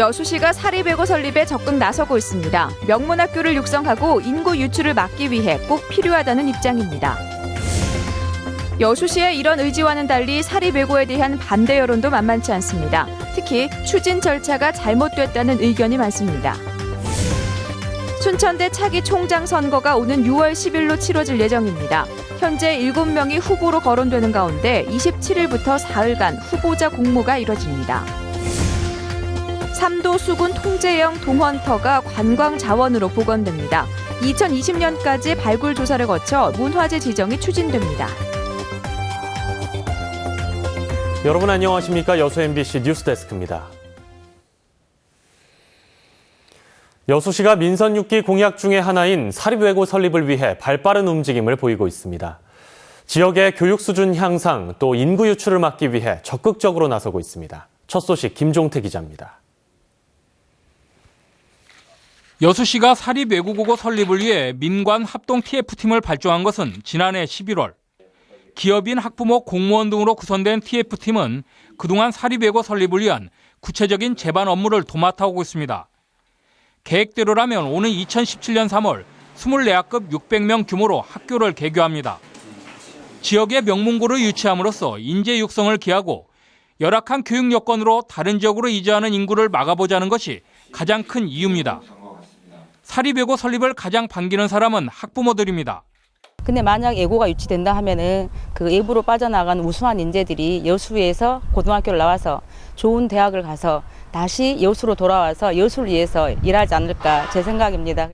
여수시가 사립외고 설립에 적극 나서고 있습니다. 명문학교를 육성하고 인구 유출을 막기 위해 꼭 필요하다는 입장입니다. 여수시의 이런 의지와는 달리 사립외고에 대한 반대 여론도 만만치 않습니다. 특히 추진 절차가 잘못됐다는 의견이 많습니다. 순천대 차기 총장 선거가 오는 6월 10일로 치러질 예정입니다. 현재 7명이 후보로 거론되는 가운데 27일부터 사흘간 후보자 공모가 이뤄집니다. 삼도 수군 통제형 동원터가 관광 자원으로 복원됩니다. 2020년까지 발굴 조사를 거쳐 문화재 지정이 추진됩니다. 여러분 안녕하십니까? 여수 MBC 뉴스데스크입니다. 여수시가 민선 6기 공약 중의 하나인 사립외고 설립을 위해 발빠른 움직임을 보이고 있습니다. 지역의 교육 수준 향상 또 인구 유출을 막기 위해 적극적으로 나서고 있습니다. 첫 소식 김종태 기자입니다. 여수시가 사립 외국어고 설립을 위해 민관 합동 TF팀을 발족한 것은 지난해 11월. 기업인 학부모 공무원 등으로 구성된 TF팀은 그동안 사립 외고 설립을 위한 구체적인 제반 업무를 도맡아 오고 있습니다. 계획대로라면 오는 2017년 3월 24학급 600명 규모로 학교를 개교합니다. 지역의 명문고를 유치함으로써 인재 육성을 기하고 열악한 교육 여건으로 다른 지역으로 이주하는 인구를 막아보자는 것이 가장 큰 이유입니다. 사립외고 설립을 가장 반기는 사람은 학부모들입니다. 근데 만약 예고가 유치된다 하면은 그 예부로 빠져나간 우수한 인재들이 여수에서 고등학교를 나와서 좋은 대학을 가서 다시 여수로 돌아와서 여수를 위해서 일하지 않을까 제 생각입니다.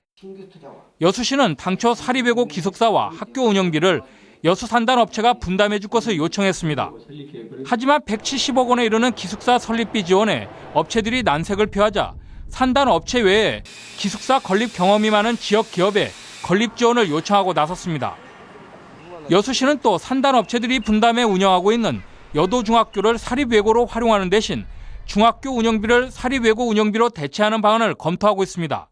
여수시는 당초 사립외고 기숙사와 학교 운영비를 여수 산단 업체가 분담해 줄 것을 요청했습니다. 하지만 170억 원에 이르는 기숙사 설립비 지원에 업체들이 난색을 표하자 산단 업체 외에 기숙사 건립 경험이 많은 지역 기업에 건립 지원을 요청하고 나섰습니다. 여수시는 또 산단 업체들이 분담해 운영하고 있는 여도중학교를 사립외고로 활용하는 대신 중학교 운영비를 사립외고 운영비로 대체하는 방안을 검토하고 있습니다.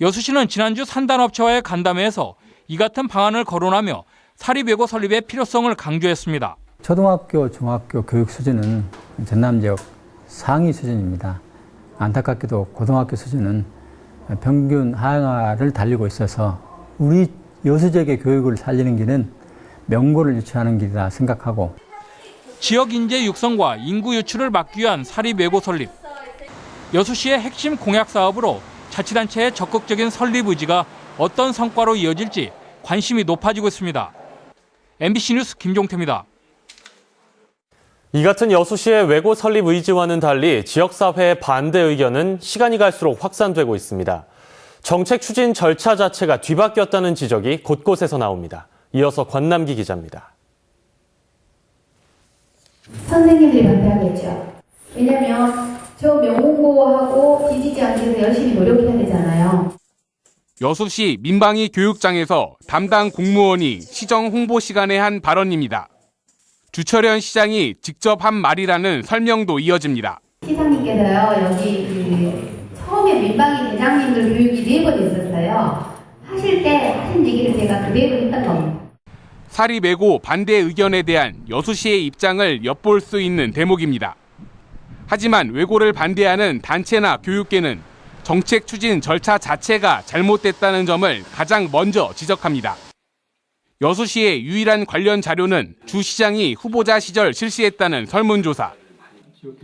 여수시는 지난주 산단업체와의 간담회에서 이 같은 방안을 거론하며 사립외고 설립의 필요성을 강조했습니다. 초등학교, 중학교 교육 수준은 전남 지역 상위 수준입니다. 안타깝게도 고등학교 수준은 평균 하향화를 달리고 있어서 우리 여수 지역의 교육을 살리는 길은 명고를 유치하는 길이라 생각하고 지역 인재 육성과 인구 유출을 막기 위한 사립외고 설립. 여수시의 핵심 공약 사업으로 자치단체의 적극적인 설립 의지가 어떤 성과로 이어질지 관심이 높아지고 있습니다. MBC 뉴스 김종태입니다. 이 같은 여수시의 외고 설립 의지와는 달리 지역사회의 반대 의견은 시간이 갈수록 확산되고 있습니다. 정책 추진 절차 자체가 뒤바뀌었다는 지적이 곳곳에서 나옵니다. 이어서 권남기 기자입니다. 선생님들이 반대하겠죠. 왜냐면 저 명문고하고 뒤지지 않기 위해서 열심히 노력해야 되잖아요. 여수시 민방위 교육장에서 담당 공무원이 시정 홍보 시간에 한 발언입니다. 주철현 시장이 직접 한 말이라는 설명도 이어집니다. 시장님께서요 여기 그 처음에 민방위 대장님들 교육이 네 번 있었어요. 하실 때 하신 얘기를 제가 그대로 했던 겁니다. 사립외고 반대 의견에 대한 여수시의 입장을 엿볼 수 있는 대목입니다. 하지만 외고를 반대하는 단체나 교육계는 정책 추진 절차 자체가 잘못됐다는 점을 가장 먼저 지적합니다. 여수시의 유일한 관련 자료는 주 시장이 후보자 시절 실시했다는 설문조사.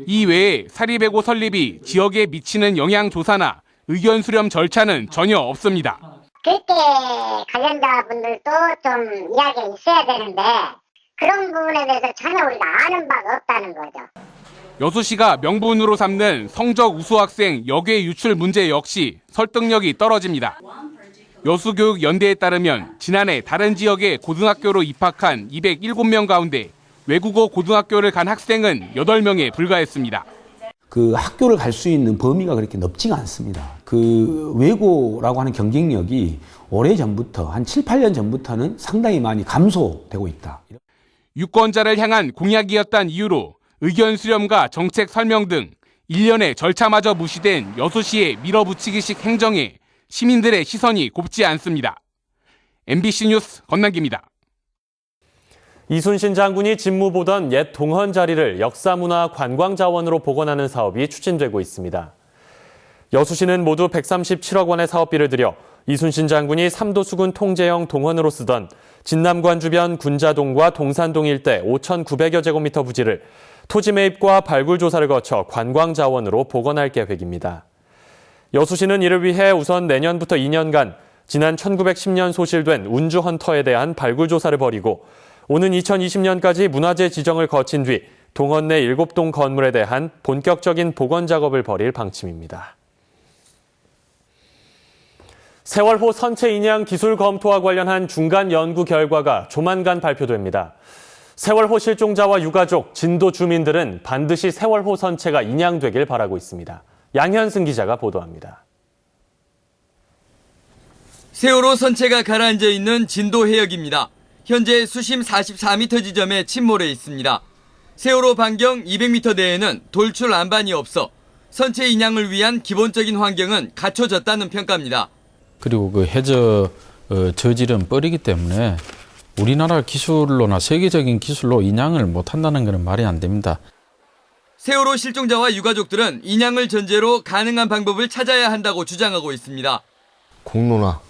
이 외에 사립외고 설립이 지역에 미치는 영향 조사나 의견 수렴 절차는 전혀 없습니다. 그렇게 관련자분들도 좀 이야기가 있어야 되는데 그런 부분에 대해서 전혀 우리가 아는 바가 없다는 거죠. 여수시가 명분으로 삼는 성적 우수 학생 여괴 유출 문제 역시 설득력이 떨어집니다. 여수교육연대에 따르면 지난해 다른 지역의 고등학교로 입학한 207명 가운데 외국어 고등학교를 간 학생은 8명에 불과했습니다. 그 학교를 갈 수 있는 범위가 그렇게 넓지가 않습니다. 그 외고라고 하는 경쟁력이 오래 전부터 한 7, 8년 전부터는 상당히 많이 감소되고 있다. 유권자를 향한 공약이었단 이유로 의견 수렴과 정책 설명 등 일련의 절차마저 무시된 여수시의 밀어붙이기식 행정에 시민들의 시선이 곱지 않습니다. MBC 뉴스 건남기입니다. 이순신 장군이 집무보던 옛 동헌 자리를 역사문화 관광자원으로 복원하는 사업이 추진되고 있습니다. 여수시는 모두 137억 원의 사업비를 들여 이순신 장군이 삼도수군 통제형 동헌으로 쓰던 진남관 주변 군자동과 동산동 일대 5,900여 제곱미터 부지를 토지 매입과 발굴 조사를 거쳐 관광 자원으로 복원할 계획입니다. 여수시는 이를 위해 우선 내년부터 2년간 지난 1910년 소실된 운주 헌터에 대한 발굴 조사를 벌이고 오는 2020년까지 문화재 지정을 거친 뒤 동헌 내 7동 건물에 대한 본격적인 복원 작업을 벌일 방침입니다. 세월호 선체 인양 기술 검토와 관련한 중간 연구 결과가 조만간 발표됩니다. 세월호 실종자와 유가족, 진도 주민들은 반드시 세월호 선체가 인양되길 바라고 있습니다. 양현승 기자가 보도합니다. 세월호 선체가 가라앉아 있는 진도 해역입니다. 현재 수심 44m 지점에 침몰해 있습니다. 세월호 반경 200m 내에는 돌출 안반이 없어 선체 인양을 위한 기본적인 환경은 갖춰졌다는 평가입니다. 그리고 그 해저 어, 저질은 뻘이기 때문에 우리나라 기술로나 세계적인 기술로 인양을 못 한다는 것은 말이 안 됩니다. 세월호 실종자와 유가족들은 인양을 전제로 가능한 방법을 찾아야 한다고 주장하고 있습니다. 공로나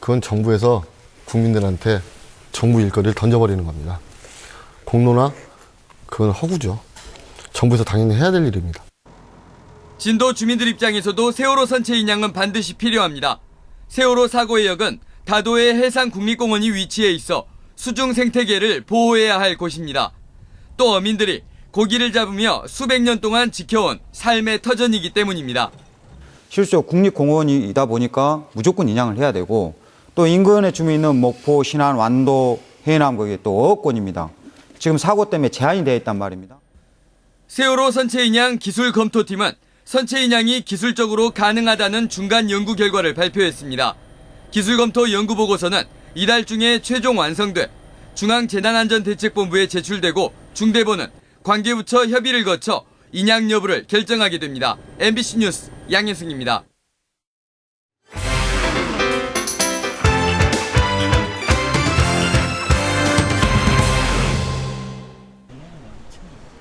그건 정부에서 국민들한테 정부 일거리를 던져버리는 겁니다. 공로나 그건 허구죠. 정부에서 당연히 해야 될 일입니다. 진도 주민들 입장에서도 세월호 선체 인양은 반드시 필요합니다. 세월호 사고 해역은 다도의 해상국립공원이 위치해 있어 수중 생태계를 보호해야 할 곳입니다. 또 어민들이 고기를 잡으며 수백 년 동안 지켜온 삶의 터전이기 때문입니다. 실제 국립공원이다 보니까 무조건 인양을 해야 되고 또 인근에 주민은 목포, 신안, 완도, 해남 거기 또 어업권입니다. 지금 사고 때문에 제한이 되어 있단 말입니다. 세월호 선체 인양 기술 검토팀은 선체 인양이 기술적으로 가능하다는 중간 연구 결과를 발표했습니다. 기술 검토 연구 보고서는 이달 중에 최종 완성돼 중앙재난안전대책본부에 제출되고 중대본은 관계부처 협의를 거쳐 인양 여부를 결정하게 됩니다. MBC 뉴스 양현승입니다.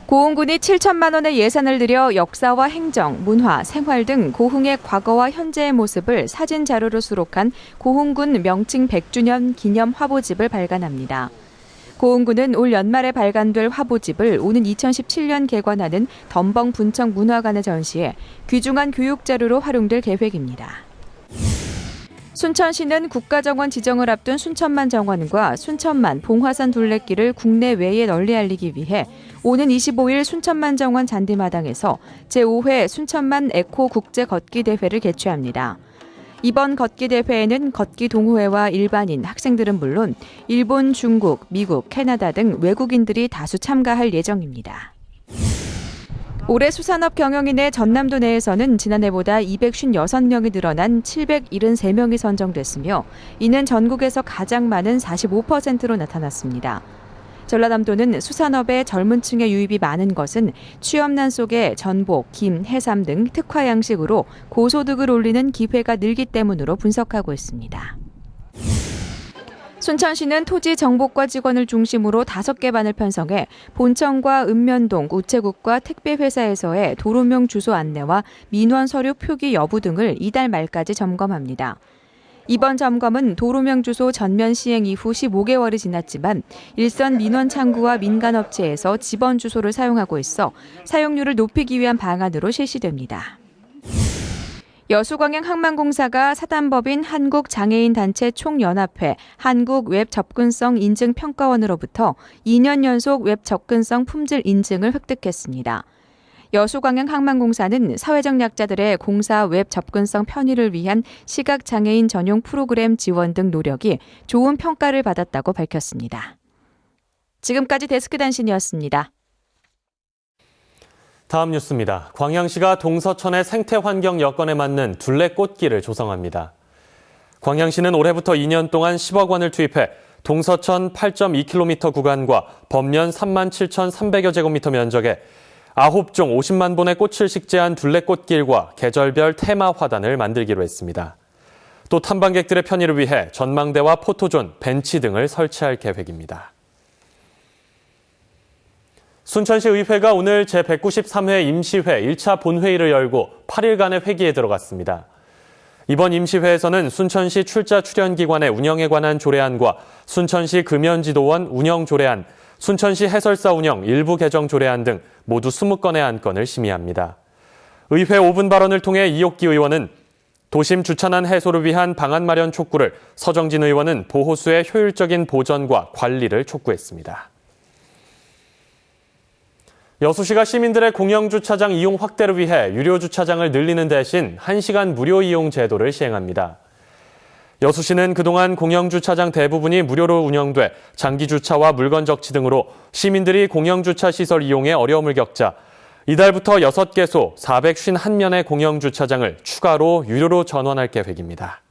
고흥군이 7천만 원의 예산을 들여 역사와 행정, 문화, 생활 등 고흥의 과거와 현재의 모습을 사진 자료로 수록한 고흥군 명칭 100주년 기념 화보집을 발간합니다. 고흥군은 올 연말에 발간될 화보집을 오는 2017년 개관하는 덤벙 분청 문화관에 전시해 귀중한 교육 자료로 활용될 계획입니다. 순천시는 국가정원 지정을 앞둔 순천만 정원과 순천만 봉화산 둘레길을 국내외에 널리 알리기 위해 오는 25일 순천만 정원 잔디마당에서 제5회 순천만 에코 국제 걷기 대회를 개최합니다. 이번 걷기 대회에는 걷기 동호회와 일반인, 학생들은 물론 일본, 중국, 미국, 캐나다 등 외국인들이 다수 참가할 예정입니다. 올해 수산업 경영인의 전남도 내에서는 지난해보다 256명이 늘어난 773명이 선정됐으며 이는 전국에서 가장 많은 45%로 나타났습니다. 전라남도는 수산업에 젊은 층의 유입이 많은 것은 취업난 속에 전복, 김, 해삼 등 특화 양식으로 고소득을 올리는 기회가 늘기 때문으로 분석하고 있습니다. 순천시는 토지 정보과 직원을 중심으로 다섯 개 반을 편성해 본청과 읍면동, 우체국과 택배회사에서의 도로명 주소 안내와 민원 서류 표기 여부 등을 이달 말까지 점검합니다. 이번 점검은 도로명 주소 전면 시행 이후 15개월이 지났지만 일선 민원 창구와 민간업체에서 집원 주소를 사용하고 있어 사용률을 높이기 위한 방안으로 실시됩니다. 여수광양 항만공사가 사단법인 한국장애인단체 총연합회 한국웹접근성 인증평가원으로부터 2년 연속 웹접근성 품질 인증을 획득했습니다. 여수광양 항만공사는 사회적 약자들의 공사 웹 접근성 편의를 위한 시각장애인 전용 프로그램 지원 등 노력이 좋은 평가를 받았다고 밝혔습니다. 지금까지 데스크 단신이었습니다. 다음 뉴스입니다. 광양시가 동서천의 생태 환경 여건에 맞는 둘레 꽃길을 조성합니다. 광양시는 올해부터 2년 동안 10억 원을 투입해 동서천 8.2km 구간과 범면 3만 7,300여 제곱미터 면적에 아홉 종 50만 본의 꽃을 식재한 둘레꽃길과 계절별 테마 화단을 만들기로 했습니다. 또 탐방객들의 편의를 위해 전망대와 포토존, 벤치 등을 설치할 계획입니다. 순천시의회가 오늘 제193회 임시회 1차 본회의를 열고 8일간의 회기에 들어갔습니다. 이번 임시회에서는 순천시 출자 출연기관의 운영에 관한 조례안과 순천시 금연지도원 운영 조례안, 순천시 해설사 운영 일부 개정 조례안 등 모두 20건의 안건을 심의합니다. 의회 5분 발언을 통해 이옥기 의원은 도심 주차난 해소를 위한 방안 마련 촉구를, 서정진 의원은 보호수의 효율적인 보전과 관리를 촉구했습니다. 여수시가 시민들의 공영주차장 이용 확대를 위해 유료 주차장을 늘리는 대신 1시간 무료 이용 제도를 시행합니다. 여수시는 그동안 공영주차장 대부분이 무료로 운영돼 장기주차와 물건 적치 등으로 시민들이 공영주차 시설 이용에 어려움을 겪자 이달부터 6개소 451면의 공영주차장을 추가로 유료로 전환할 계획입니다.